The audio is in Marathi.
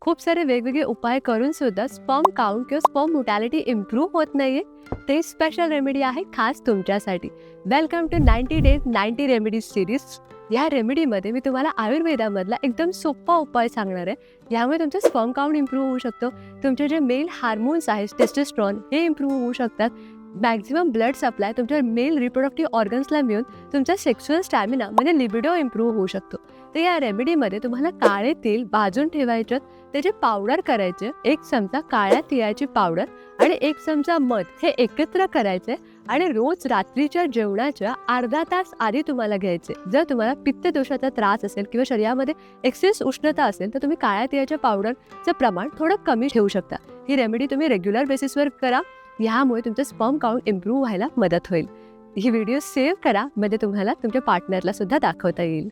खूप सारे वेगवेगळे उपाय करून सुद्धा स्पर्म काउंट किंवा स्पर्म मोटॅलिटी इम्प्रूव्ह होत नाहीये. ते स्पेशल रेमेडी आहे खास तुमच्यासाठी. Welcome to ninety days ninety remedies series या रेमेडीमध्ये मी तुम्हाला आयुर्वेदामधला एकदम सोपा उपाय सांगणार आहे. यामुळे तुमचं स्पर्म काउंट इम्प्रूव्ह होऊ शकतो. तुमचे जे मेल हार्मोन्स आहेत टेस्टेस्ट्रॉन हे इम्प्रूव्ह होऊ शकतात. मॅक्झिमम ब्लड सप्लाय तुमच्या मेल रिप्रोडक्टिव्ह ऑर्गन्सला मिळून तुमचा सेक्शुअल स्टॅमिना म्हणजे लिबिडो इम्प्रूव्ह होऊ शकतो. तर या रेमेडीमध्ये तुम्हाला काळे तेल भाजून ठेवायचं त्याचे पावडर करायचे एक चमचा काळ्या तिळाची पावडर आणि एक चमचा मध हे एकत्र करायचे आणि रोज रात्रीच्या जेवणाच्या अर्धा तास आधी तुम्हाला घ्यायचे. जर तुम्हाला पित्त दोषाचा त्रास असेल किंवा शरीरामध्ये एक्सेस उष्णता असेल तर तुम्ही काळ्या तिळाच्या पावडरचं प्रमाण थोडं कमी ठेवू शकता. ही रेमेडी तुम्ही रेग्युलर बेसिसवर करा. ह्यामुळे तुमचं स्पर्म काउंट इम्प्रूव्ह व्हायला मदत होईल. ही व्हिडिओ सेव्ह करा म्हणजे तुम्हाला तुमच्या पार्टनरला सुद्धा दाखवता येईल.